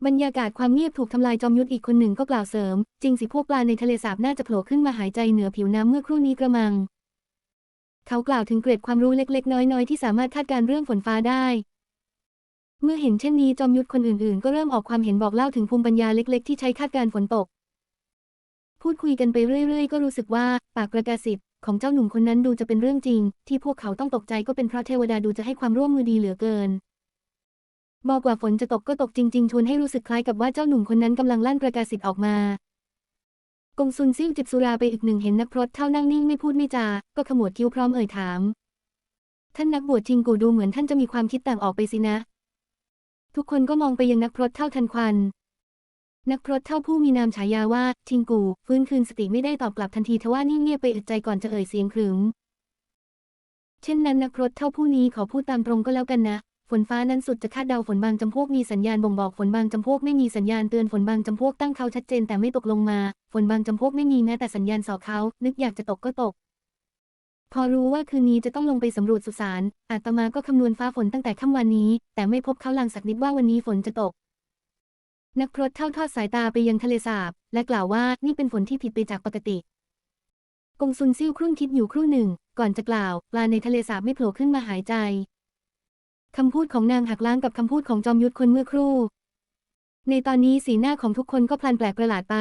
บรรยากาศความเงียบถูกทำลายจอมยุทธอีกคนหนึ่งก็กล่าวเสริม จริงสิพวกปลาในทะเลสาบน่าจะโผล่ขึ้นมาหายใจเหนือผิวน้ำเมื่อครู่นี้กระมัง เขากล่าวถึงเกร็ดความรู้เล็กๆ น้อยๆ ที่สามารถคาดการเรื่องฝนฟ้าได้ เมื่อเห็นเช่นนี้จอมยุทธคนอื่นๆ ก็เริ่มออกความเห็นบอกเล่าถึงภูมิปัญญาเล็ก ๆ ที่ใช้คาดการฝนตก พูดคุยกันไปเรื่อย ๆ ก็รู้สึกว่าปากประกาสิทธิ์ ของเจ้าหนุ่มคนนั้นดูจะเป็นเรื่องจริง ที่พวกเขาต้องตกใจก็เป็นเพราะเทวดาดูจะให้ความร่วมมือดีเหลือเกิน บอกว่าฝนจะตกก็ตกจริง ๆ ชวนให้รู้สึกคล้ายกับว่าเจ้าหนุ่มคนนั้นกำลังลั่นประกาศสิทธิ์ออกมากงซุนซิ่วจิบสุราไปอีกหนึ่งเห็นนักพรตเท่านั่งนิ่งไม่พูดไม่จา ก็ขมวดคิ้วพร้อมเอ่ยถาม ท่านนักบวชจิงกูดูเหมือนท่านจะมีความคิดต่างออกไปสินะ ทุกคนก็มองไปยังนักพรตเท่าทันควัน นักพรตเท่าผู้มีนามฉายาว่าทิงกู ฟื้นคืนสติไม่ได้ตอบกลับทันทีทว่านิ่งเงียบไปอึดใจก่อนจะเอ่ยเสียงขรึม เช่นนั้นนักพรตเท่าผู้นี้ขอพูดตามตรงก็แล้วกันนะ ฝนฟ้านั้นสุดจะคาดเดาฝนบางจำพวกมีสัญญาณบ่งบอกฝนบางจำพวกไม่มีสัญญาณเตือนฝนบางจำพวกตั้งเขาชัดเจนแต่ไม่ตกลงมา ฝนบางจำพวกไม่มีแม้แต่สัญญาณสอเขา นึกอยากจะตกก็ตกพอรู้ว่าคืนนี้จะต้องลงไปสำรวจสุสานอาตมาก็คำนวณฟ้าฝนตั้งแต่ค่ำวันนี้ แต่ไม่พบเขาลางสักนิดว่าวันนี้ฝนจะตก นักพรตเท่าทอดสายตาไปยังทะเลสาบ และกล่าวว่านี่เป็นฝนที่ผิดไปจากปกติ กงซุนซิ่วครุ่นคิดอยู่ครู่หนึ่ง ก่อนจะกล่าวปลาในทะเลสาบไม่โผล่ขึ้นมาหายใจคำพูดของนางหักล้างกับคำพูดของจอมยุทธคนเมื่อครู่ ในตอนนี้สีหน้าของทุกคนก็พลันแปลกประหลาดไป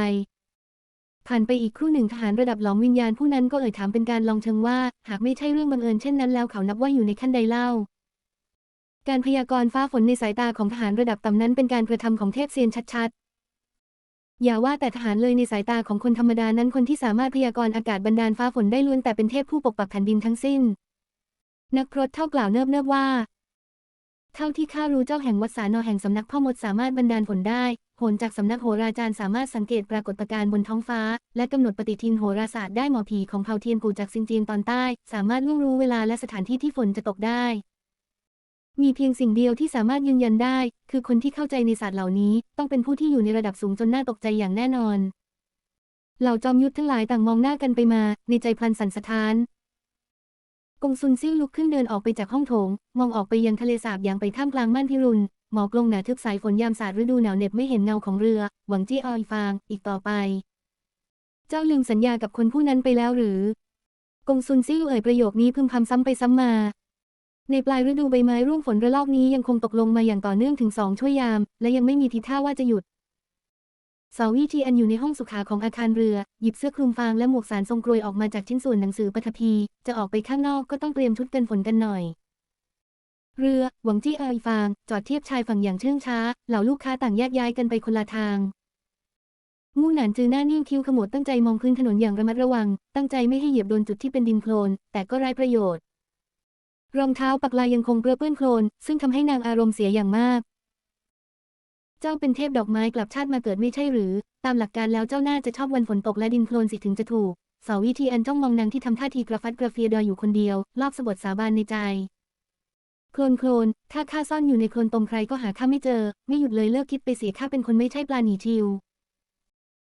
ผ่านไปอีกครู่หนึ่งทหารระดับหลอมวิญญาณผู้นั้นก็เอ่ยถามเป็นการลองเชิงว่า หากไม่ใช่เรื่องบังเอิญเช่นนั้นแล้วเขานับว่าอยู่ในขั้นใดเล่า การพยากรณ์ฟ้าฝนในสายตาของทหารระดับต่ำนั้นเป็นการกระทำของเทพเซียนชัดๆ อย่าว่าแต่ทหารเลยในสายตาของคนธรรมดานั้นคนที่สามารถพยากรณ์อากาศบันดาลฟ้าฝนได้ล้วนแต่เป็นเทพผู้ปกปักแผ่นดินทั้งสิ้น นักพรตเท่ากล่าวเนิบๆว่า เท่าที่ข้ารู้เจ้าแห่งวัดสานอแห่งสำนักพ่อมดสามารถบันดาลฝนได้โหนจากสำนักโหราจารย์สามารถสังเกตปรากฏการณ์บนท้องฟ้า และกำหนดปฏิทินโหราศาสตร์ได้หมอผีของเผ่าเทียนกูจากซินจียงตอนใต้ สามารถล่วงรู้เวลาและสถานที่ที่ฝนจะตกได้ มีเพียงสิ่งเดียวที่สามารถยืนยันได้ คือคนที่เข้าใจในศาสตร์เหล่านี้ ต้องเป็นผู้ที่อยู่ในระดับสูงจนน่าตกใจอย่างแน่นอน เหล่าจอมยุทธทั้งหลายต่างมองหน้ากันไปมา ในใจพลันสันสะท้าน กงซุนซิ่วลุกขึ้นเดินออกไปจากห้องโถง มองออกไปยังทะเลสาบอย่างไปท่ามกลางม่านพิรุณหมอกลงหนาทึบสายฝนยามศาสตร์ฤดูหนาวเหน็บไม่เห็นเงาของเรือ หวังจี้ออยฟาง อีกต่อไป เจ้าลืมสัญญากับคนผู้นั้นไปแล้วหรือ กงซุนซิ่วเอ่ยประโยคนี้พึมพำซ้ำไปซ้ำมา ในปลายฤดูใบไม้ร่วงฝนระลอกนี้ยังคงตกลงมาอย่างต่อเนื่องถึงสองชั่วยาม และยังไม่มีทีท่าว่าจะหยุดสาวิทีอันอยู่ในห้องสุขาของอาคารเรือ หยิบเสื้อคลุมฟางและหมวกสารทรงกรวยออกมาจากชิ้นส่วนหนังสือปฐพี จะออกไปข้างนอกก็ต้องเตรียมชุดกันฝนกันหน่อย เรือ หวังจี้เอยฟาง จอดเทียบชายฝั่งอย่างเชื่องช้า เหล่าลูกค้าต่างแยกย้ายกันไปคนละทางมู่หนานจือหน้านิ่งคิ้วขมวดตั้งใจมองพื้นถนนอย่างระมัดระวัง ตั้งใจไม่ให้เหยียบโดนจุดที่เป็นดินโคลน แต่ก็ไร้ประโยชน์ รองเท้าปักลายยังคงเปื้อเปื้อนโคลน ซึ่งทำให้นางอารมณ์เสียอย่างมาก เจ้าเป็นเทพดอกไม้กลับชาติมาเกิดไม่ใช่หรือ ตามหลักการแล้วเจ้าน่าจะชอบวันฝนตกและดินโคลนสิถึงจะถูกเสาวิธีอันจ้องมองนางที่ทำท่าทีกระฟัดกระเฟียดอยอยู่คนเดียวรอบสะบดสาบานในใจ โคลนโคลน ถ้าข้าซ่อนอยู่ในโคลนตมใครก็หาข้าไม่เจอ ไม่หยุดเลยเลิกคิดไปเสียข้าเป็นคนไม่ใช่ปลาหนีชิว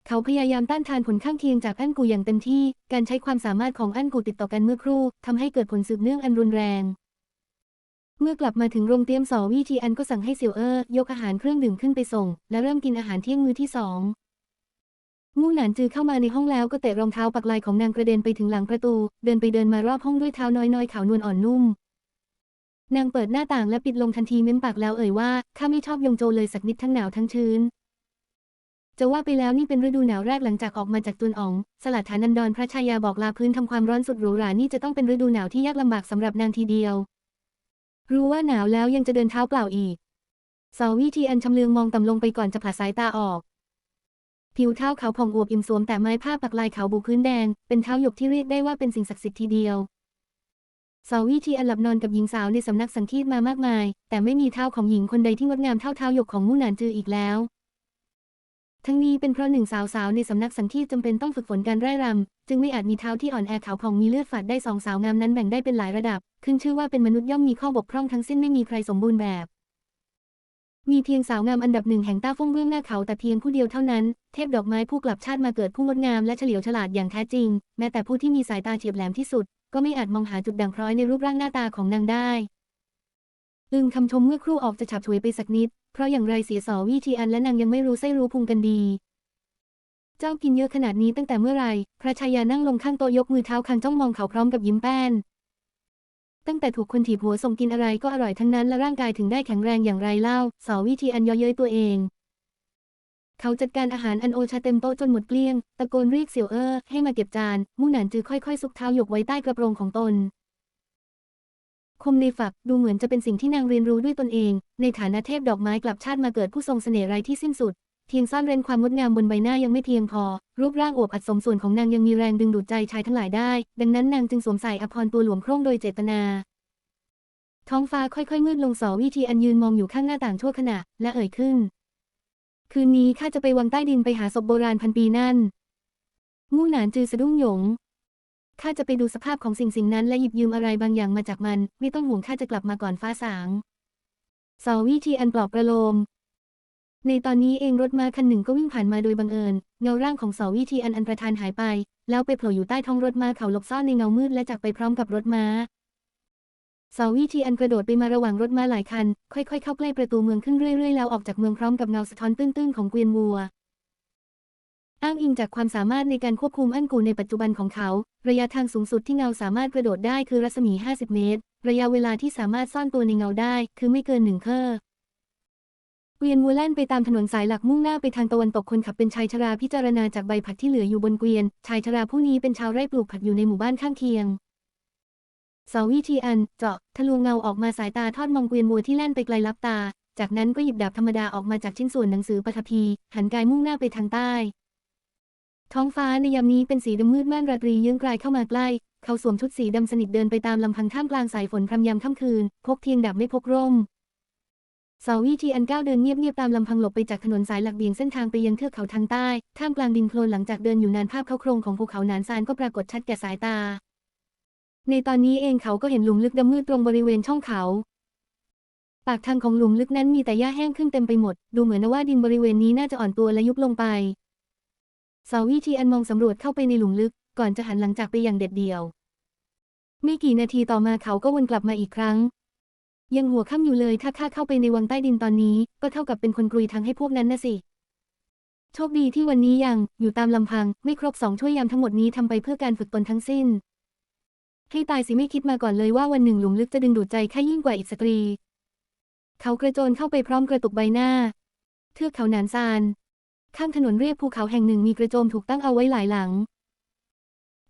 เขาพยายามต้านทานผลข้างเคียงจากอั้นกูอย่างเต็มที่ การใช้ความสามารถของอั้นกูติดต่อกันเมื่อครู่ทำให้เกิดผลสืบเนื่องอันรุนแรง เมื่อกลับมาถึงโรงเตรียมสอวีทีอันก็สั่งให้เสี่ยวเอ้อยกอาหารเครื่องดื่มขึ้นไปส่ง และเริ่มกินอาหารเที่ยงมื้อที่สองมู่หนานจือเข้ามาในห้องแล้วก็เตะรองเท้าปักลายของนางกระเด็นไปถึงหลังประตู เดินไปเดินมารอบห้องด้วยเท้าน้อยๆขาวนวลอ่อนนุ่ม นางเปิดหน้าต่างและปิดลงทันทีเม้มปากแล้วเอ่ยว่าข้าไม่ชอบยงโจเลยสักนิดทั้งหนาวทั้งชื้น จะว่าไปแล้วนี่เป็นฤดูหนาวแรกหลังจากออกมาจากตุนอ๋อง สลัดฐานันดรพระชายาบอกลาพื้นทำความร้อนสุดหรูหรานี่จะต้องเป็นฤดูหนาวที่ยากลำบากสำหรับนางทีเดียว รู้ว่าหนาวแล้วยังจะเดินเท้าเปล่าอีกสาวิธีอันชำเลืองมองต่ำลงไปก่อนจะผลัดสายตาออก ผิวเท้าเขาผ่องอวบอิ่มสวมแต่ไม้ผ้าปักลายเขาบุพื้นแดง เป็นเท้าหยกที่เรียกได้ว่าเป็นสิ่งศักดิ์สิทธิ์ทีเดียวสาวิธีอันหลับนอนกับหญิงสาวในสำนักสังคีตมามากมาย แต่ไม่มีเท้าของหญิงคนใดที่งดงามเท่าเท้าหยกของมู่หนานจืออีกแล้ว ทั้งนี้เป็นเพราะหนึ่งสาวสาวในสำนักสังคีตจำเป็นต้องฝึกฝนการร่ายรำ จึงไม่อาจมีเท้าที่อ่อนแอขาวผ่องมีเลือดฝาดได้สองสาวงามนั้นแบ่งได้เป็นหลายระดับ ขึ้นชื่อว่าเป็นมนุษย์ย่อมมีข้อบกพร่องทั้งสิ้นไม่มีใครสมบูรณ์แบบ มีเพียงสาวงามอันดับหนึ่งแห่งต้าฟงเบื้องหน้าเขาแต่เพียงผู้เดียวเท่านั้น เทพดอกไม้ผู้กลับชาติมาเกิดผู้งดงามและเฉลียวฉลาดอย่างแท้จริง แม้แต่ผู้ที่มีสายตาเฉียบแหลมที่สุด ก็ไม่อาจมองหาจุดด่างพร้อยในรูปร่างหน้าตาของนางได้อึงคำชมเมื่อครู่ออกจะฉับฉวยไปสักนิด เพราะอย่างไรเสียสอวิทีอันและนางยังไม่รู้ไส้รู้พุงกันดี เจ้ากินเยอะขนาดนี้ตั้งแต่เมื่อไรพระชายานั่งลงข้างโต๊ะยกมือเท้าคางจ้องมองเขาพร้อมกับยิ้มแป้น ตั้งแต่ถูกคนถีบหัวส่งกินอะไรก็อร่อยทั้งนั้นและร่างกายถึงได้แข็งแรงอย่างไรเล่าสอวิธีอันย่อเย้ยตัวเอง เขาจัดการอาหารอันโอชาเต็มโต๊ะจนหมดเกลี้ยง ตะโกนเรียกเสี่ยวเอ้อให้มาเก็บจานมู่หนานจือค่อยๆซุกเท้าหยกไว้ใต้กระโปรงของตน คมในฝักดูเหมือนจะเป็นสิ่งที่นางเรียนรู้ด้วยตนเอง ในฐานะเทพดอกไม้กลับชาติมาเกิดผู้ทรงเสน่ห์ไร้ที่สิ้นสุด เพียงซ่อนเร้นความงดงามบนใบหน้ายังไม่เพียงพอ รูปร่างอวบอัดสมส่วนของนางยังมีแรงดึงดูดใจชายทั้งหลายได้ ดังนั้นนางจึงสวมใส่อภรรตัวหลวมโคร่งโดยเจตนา ท้องฟ้าค่อยๆมืดลงสอวิธีอันยืนมองอยู่ข้างหน้าต่างชั่วขณะ และเอ่ยขึ้น คืนนี้ข้าจะไปวังใต้ดินไปหาศพโบราณพันปีนั่นมู่หนานจือสะดุ้งหยง ข้าจะไปดูสภาพของสิ่งสิ่งนั้นและหยิบยืมอะไรบางอย่างมาจากมัน ไม่ต้องห่วงข้าจะกลับมาก่อนฟ้าสางสอวิธีอันปลอบประโลม ในตอนนี้เองรถม้าคันหนึ่งก็วิ่งผ่านมาโดยบังเอิญ เงาร่างของสอวิธีอันอันประธานหายไป แล้วไปโผล่อยู่ใต้ท้องรถม้าเขาหลบซ่อนในเงามืดและจากไปพร้อมกับรถม้าสวิธีอันกระโดดไปมาระหว่างรถม้าหลายคัน ค่อยๆ เข้าใกล้ประตูเมืองขึ้นเรื่อยๆ แล้วออกจากเมืองพร้อมกับเงาสะท้อนตื้นๆ ของเกวียนวัว อ้างอิงจากความสามารถในการควบคุมอั้นกูในปัจจุบันของเขา ระยะทางสูงสุดที่เงาสามารถกระโดดได้คือรัศมี 50 เมตร ระยะเวลาที่สามารถซ่อนตัวในเงาได้ คือไม่เกินหนึ่งเคอเกวียนวัวแล่นไปตามถนนสายหลักมุ่งหน้าไปทางตะวันตกคนขับเป็นชายชราพิจารณาจากใบผักที่เหลืออยู่บนเกวียน ชายชราผู้นี้เป็นชาวไร่ปลูกผักอยู่ในหมู่บ้านข้างเคียงเสาวิธีอัน เจาะทะลวงเงาออกมาสายตาทอดมองเกวียนวัวที่แล่นไปไกลลับตา จากนั้นก็หยิบดาบธรรมดาออกมาจากชิ้นส่วนหนังสือปฐพีหันกายมุ่งหน้าไปทางใต้ ท้องฟ้าในยามนี้เป็นสีดำมืดม่านราตรีเยื้องกลายเข้ามาใกล้ เขาสวมชุดสีดำสนิทเดินไปตามลำพังท่ามกลางสายฝนพรำยามค่ำคืน พกเทียงดาบไม่พกร่มเสาวิธีอันก้าวเดินเงียบๆตามลำพังหลบไปจากถนนสายหลักเบี่ยงเส้นทางไปยังเทือกเขาทางใต้ ท่ามกลางดินโคลนหลังจากเดินอยู่นานภาพเขาโครงของภูเขาหนานซานก็ปรากฏชัดแก่สายตา ในตอนนี้เองเขาก็เห็นหลุมลึกดำมืดตรงบริเวณช่องเขา ปากทางของหลุมลึกนั้นมีแต่หญ้าแห้งขึ้นเต็มไปหมด ดูเหมือนว่าดินบริเวณนี้น่าจะอ่อนตัวและยุบลงไป สาวิธีอันมองสำรวจเข้าไปในหลุมลึก ก่อนจะหันหลังจากไปอย่างเด็ดเดี่ยว ไม่กี่นาทีต่อมาเขาก็วนกลับมาอีกครั้ง ยังหัวค่ำอยู่เลยถ้าข้าเข้าไปในวังใต้ดินตอนนี้ ก็เท่ากับเป็นคนกรุยทางให้พวกนั้นนะสิ โชคดีที่วันนี้ยังอยู่ตามลำพัง ไม่ครบสองช่วยยามทั้งหมดนี้ทำไปเพื่อการฝึกตนทั้งสิ้น ให้ตายสิไม่คิดมาก่อนเลยว่าวันหนึ่งหลุมลึกจะดึงดูดใจข้ายิ่งกว่าอีกสตรี เขากระโจนเข้าไปพร้อมกระตุกใบหน้า เทือกเขาหนานซาน ข้างถนนเรียบภูเขาแห่งหนึ่งมีกระโจมถูกตั้งเอาไว้หลายหลัง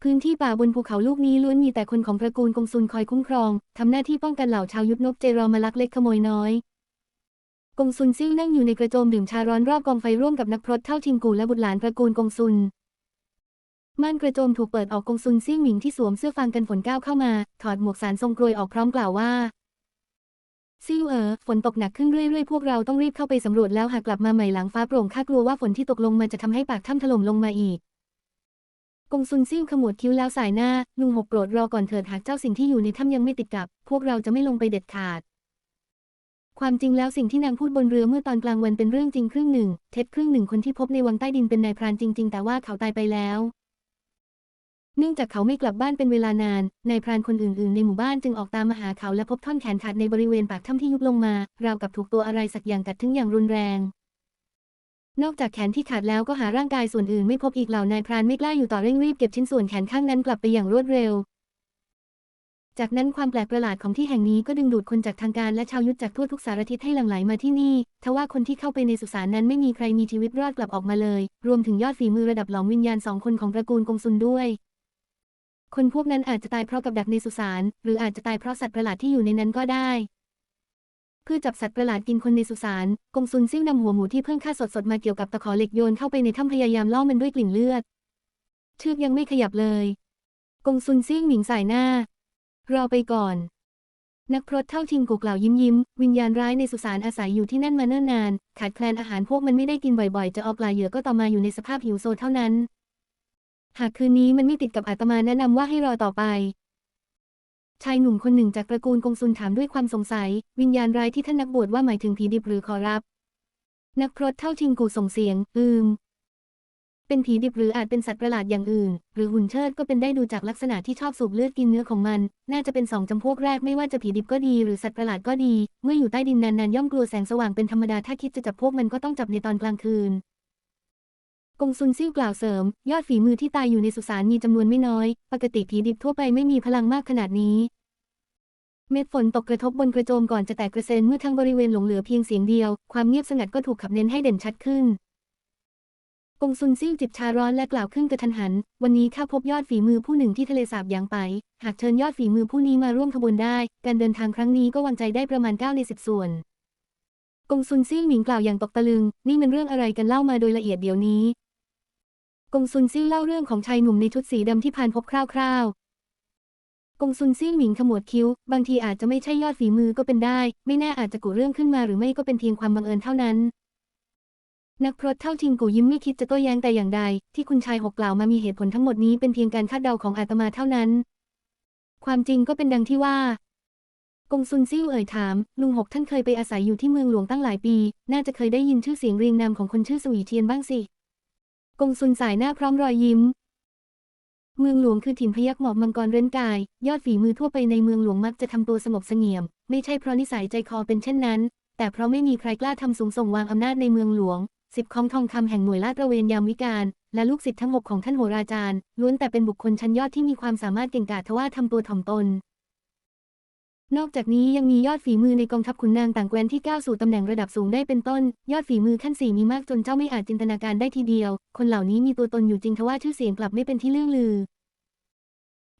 พื้นที่ป่าบนภูเขาลูกนี้ล้วนมีแต่คนของตระกูลกงซุนคอยคุ้มครอง ทำหน้าที่ป้องกันเหล่าชาวยุทธนบเจรอมาลักเล็กขโมยน้อยกงซุนซิ่วนั่งอยู่ในกระโจมดื่มชาร้อนรอบกองไฟร่วมกับนักพรตเท่าทิงกูและบุตรหลานตระกูลกงซุนม่านกระโจมถูกเปิดออกกงซุนซิ่งหมิงที่สวมเสื้อฟางกันฝนก้าวเข้ามา ถอดหมวกสารทรงกรวยออกพร้อมกล่าวว่า ซิ่วเอ๋อฝนตกหนักขึ้นเรื่อยๆ พวกเราต้องรีบเข้าไปสำรวจแล้วหากกลับมาใหม่หลังฟ้าโปร่งข้ากลัวว่าฝนที่ตกลงมาจะทำให้ปากถ้ำถล่มลงมาอีก กงซุนซิ่วขมวดคิ้วแล้วสายหน้าลุงหกโกรธรอก่อนเถิดหากเจ้าสิ่งที่อยู่ในถ้ำยังไม่ติดกับ พวกเราจะไม่ลงไปเด็ดขาด ความจริงแล้วสิ่งที่นางพูดบนเรือเมื่อตอนกลางวันเป็นเรื่องจริงครึ่งหนึ่ง เท็จครึ่งหนึ่งคนที่พบในวังใต้ดินเป็นนายพรานจริง ๆ แต่ว่าเขาตายไปแล้ว เนื่องจากเขาไม่กลับบ้านเป็นเวลานาน นายพรานคนอื่นๆ ในหมู่บ้านจึงออกตามมาหาเขาและพบท่อนแขนขาดในบริเวณปากถ้ำที่ยุบลงมา ราวกับถูกตัวอะไรสักอย่างกัดถึงอย่างรุนแรง นอกจากแขนที่ขาดแล้วก็หาร่างกายส่วนอื่นไม่พบอีกเหล่านายพรานไม่กล้าอยู่ต่อเร่งรีบเก็บชิ้นส่วนแขนข้างนั้นกลับไปอย่างรวดเร็ว จากนั้นความแปลกประหลาดของที่แห่งนี้ก็ดึงดูดคนจากทางการและชาวยุทธจากทั่วทุกสารทิศให้หลั่งไหลมาที่นี่ ทว่าคนที่เข้าไปในสุสานนั้นไม่มีใครมีชีวิตรอดกลับออกมาเลย รวมถึงยอดฝีมือระดับหลอมวิญญาณสองคนของตระกูลกงซุนด้วย คนพวกนั้นอาจจะตายเพราะกับดักในสุสาน หรืออาจจะตายเพราะสัตว์ประหลาดที่อยู่ในนั้นก็ได้เพื่อจับสัตว์ประหลาดกินคนในสุสาน กงซุนซิ่งนำหัวหมูที่เพิ่งฆ่าสดๆมาเกี่ยวกับตะขอเหล็กโยนเข้าไปในถ้ำพยายามล่อมันด้วยกลิ่นเลือด เชือกยังไม่ขยับเลย กงซุนซิ่งหมิงสายหน้า รอไปก่อน นักพรตเท่าทิงกูกล่าวยิ้มยิ้ม วิญญาณร้ายในสุสานอาศัยอยู่ที่นั่นมาเนิ่นนาน ขาดแคลนอาหารพวกมันไม่ได้กินบ่อยๆ จะเอาปลาเหยื่อก็ต่อมาอยู่ในสภาพหิวโซเท่านั้น หากคืนนี้มันไม่ติดกับอาตมาแนะนำว่าให้รอต่อไป ชายหนุ่มคนหนึ่งจากตระกูลกงซุนถามด้วยความสงสัย วิญญาณร้ายที่ท่านนักบวชว่าหมายถึงผีดิบหรือขอรับ นักพรตเท่าทิงกูส่งเสียง อืม เป็นผีดิบหรืออาจเป็นสัตว์ประหลาดอย่างอื่น หรือหุ่นเชิดก็เป็นได้ดูจากลักษณะที่ชอบสูบเลือดกินเนื้อของมัน น่าจะเป็นสองจำพวกแรกไม่ว่าจะผีดิบก็ดีหรือสัตว์ประหลาดก็ดี เมื่ออยู่ใต้ดินนานๆย่อมกลัวแสงสว่างเป็นธรรมดาถ้าคิดจะจับพวกมันก็ต้องจับในตอนกลางคืน กงซุนซิ่วกล่าวเสริม ยอดฝีมือที่ตายอยู่ในสุสานมีจำนวนไม่น้อย ปกติผีดิบทั่วไปไม่มีพลังมากขนาดนี้ เม็ดฝนตกกระทบบนกระโจมก่อนจะแตกกระเซ็นเมื่อทั้งบริเวณหลงเหลือเพียงเสียงเดียว ความเงียบสงัดก็ถูกขับเน้นให้เด่นชัดขึ้นกงซุนซิ่วจิบชาร้อนและกล่าวขึ้นกระทันหัน วันนี้ข้าพบยอดฝีมือผู้หนึ่งที่ทะเลสาบยางไป หากเชิญยอดฝีมือผู้นี้มาร่วมขบวนได้ การเดินทางครั้งนี้ก็วางใจได้ประมาณ9ใน10 ส่วน กงซุนซิ่วหมิงกล่าวอย่างตกตะลึง นี่มันเรื่องอะไรกันเล่ามาโดยละเอียดเดี๋ยวนี้ กงซุนซิ่วเล่าเรื่องของชายหนุ่มในชุดสีดำที่พานพบคร่าวๆ กงซุนซิ่วหมิงขมวดคิ้ว บางทีอาจจะไม่ใช่ยอดฝีมือก็เป็นได้ ไม่แน่อาจจะกุเรื่องขึ้นมาหรือไม่ก็เป็นเพียงความบังเอิญเท่านั้น นักพรตเท่าทิงกูยิ้มไม่คิดจะโต้แย้งแต่อย่างใด ที่คุณชายหกกล่าวมามีเหตุผลทั้งหมดนี้เป็นเพียงการคาดเดาของอาตมาเท่านั้น ความจริงก็เป็นดังที่ว่ากงซุนซิ่วเอ่ยถาม ลุงหกท่านเคยไปอาศัยอยู่ที่เมืองหลวงตั้งหลายปี น่าจะเคยได้ยินชื่อเสียงเรียงนามของคนชื่อสวีเทียนบ้างสิ กงซุนสายหน้าพร้อมรอยยิ้ม เมืองหลวงคือถิ่นพยัคฆ์หมอบมังกรเร้นกาย ยอดฝีมือทั่วไปในเมืองหลวงมักจะทำตัวสงบเสงี่ยม ไม่ใช่เพราะนิสัยใจคอเป็นเช่นนั้น แต่เพราะไม่มีใครกล้าทำสูงส่งวางอำนาจในเมืองหลวงสิบของทองคำแห่งหน่วยลาดตระเวนยามวิกาลและลูกศิษย์ทั้งหกของท่านโหราจารย์ล้วนแต่เป็นบุคคลชั้นยอดที่มีความสามารถเก่งกาจทว่าทำตัวถ่อมตน นอกจากนี้ยังมียอดฝีมือในกองทัพขุนนางต่างแคว้นที่ก้าวสู่ตำแหน่งระดับสูงได้เป็นต้น ยอดฝีมือขั้นสี่มีมากจนเจ้าไม่อาจจินตนาการได้ทีเดียว คนเหล่านี้มีตัวตนอยู่จริงทว่าชื่อเสียงกลับไม่เป็นที่เลื่องลือ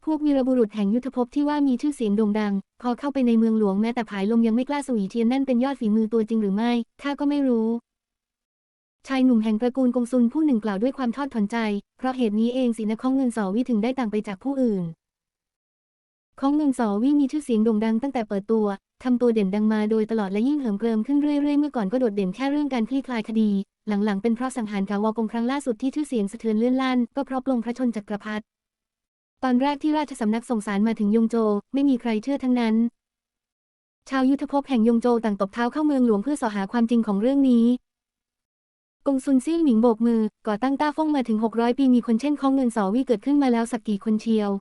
พวกวีรบุรุษแห่งยุทธภพที่ว่ามีชื่อเสียงโด่งดัง พอเข้าไปในเมืองหลวงแม้แต่ผายลมยังไม่กล้าสวีเทียนนั่นเป็นยอดฝีมือตัวจริงหรือไม่ข้าก็ไม่รู้ชายหนุ่มแห่งตระกูลกงซุนผู้หนึ่งกล่าวด้วยความทอดถอนใจ เพราะเหตุนี้เองสินะข้องเงินสอวิถึงได้ต่างไปจากผู้อื่น ของเงินสอวิมีชื่อเสียงโด่งดังตั้งแต่เปิดตัว ทำตัวเด่นดังมาโดยตลอดและยิ่งเหิมเกริมขึ้นเรื่อยๆ เมื่อก่อนก็โดดเด่นแค่เรื่องการคลี่คลายคดี หลังๆ เป็นเพราะสังหารกาวกงครั้งล่าสุดที่ชื่อเสียงสะเทือนเลื่อนลั่น ก็เพราะปลงพระชนจักรพรรดิ ตอนแรกที่ราชสำนักส่งสารมาถึงยงโจ ไม่มีใครเชื่อทั้งนั้น ชาวยุทธภพแห่งยงโจต่างตบเท้าเข้าเมืองหลวงเพื่อสอหาความจริงของเรื่องนี้กงซุนซี่หมิงโบกมือ ก่อตั้งต้าฟ่งมาถึง 600 ปีมีคนเช่นข้องเงินสอวี่เกิดขึ้นมาแล้วสักกี่คนเชียว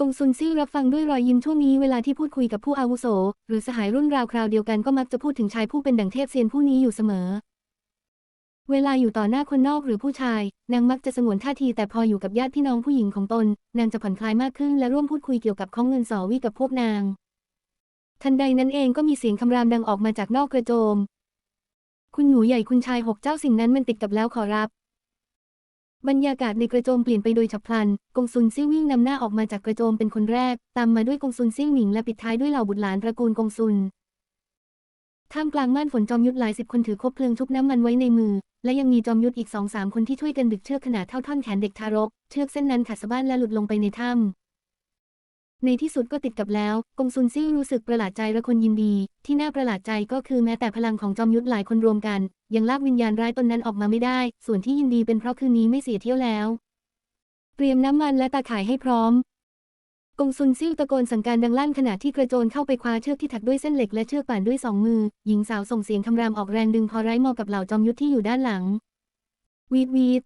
กงซุนซี่รับฟังด้วยรอยยิ้มช่วงนี้เวลาที่พูดคุยกับผู้อาวุโส หรือสหายรุ่นราวคราวเดียวกันก็มักจะพูดถึงชายผู้เป็นดังเทพเซียนผู้นี้อยู่เสมอ เวลาอยู่ต่อหน้าคนนอกหรือผู้ชาย นางมักจะสงวนท่าทีแต่พออยู่กับญาติพี่น้องผู้หญิงของตน นางจะผ่อนคลายมากขึ้นและร่วมพูดคุยเกี่ยวกับข้องเงินสอวี่กับพวกนาง ทันใดนั้นเองก็มีเสียงคำรามดังออกมาจากนอกกระโจม คุณหนูใหญ่คุณชายหกเจ้าสิ่งนั้นมันติดกับแล้วขอรับ บรรยากาศในกระโจมเปลี่ยนไปโดยฉับพลัน กงซุนซิ่งวิ่งนำหน้าออกมาจากกระโจมเป็นคนแรก ตามมาด้วยกงซุนซิ่งหนิงและปิดท้ายด้วยเหล่าบุตรหลานตระกูลกงซุน ท่ามกลางม่านฝนจอมยุทธหลายสิบคนถือคบเพลิงชุบน้ำมันไว้ในมือ และยังมีจอมยุทธอีกสองสามคนที่ช่วยกันดึกเชือกขนาดเท่าท่อนแขนเด็กทารก เชือกเส้นนั้นขาดสะบั้นและหลุดลงไปในถ้ำ ในที่สุดก็ติดกับแล้ว กงซุนซิ่วรู้สึกประหลาดใจและคนยินดี ที่น่าประหลาดใจก็คือแม้แต่พลังของจอมยุทธหลายคนรวมกัน ยังลากวิญญาณร้ายตนนั้นออกมาไม่ได้ ส่วนที่ยินดีเป็นเพราะคืนนี้ไม่เสียเที่ยวแล้ว เตรียมน้ำมันและตาข่ายให้พร้อม กงซุนซิ่วตะโกนสั่งการดังลั่นขณะที่กระโจนเข้าไปคว้าเชือกที่ถักด้วยเส้นเหล็กและเชือกป่านด้วยสองมือ หญิงสาวส่งเสียงคำรามออกแรงดึงพอไร้มอกับเหล่าจอมยุทธที่อยู่ด้านหลัง วีดวีด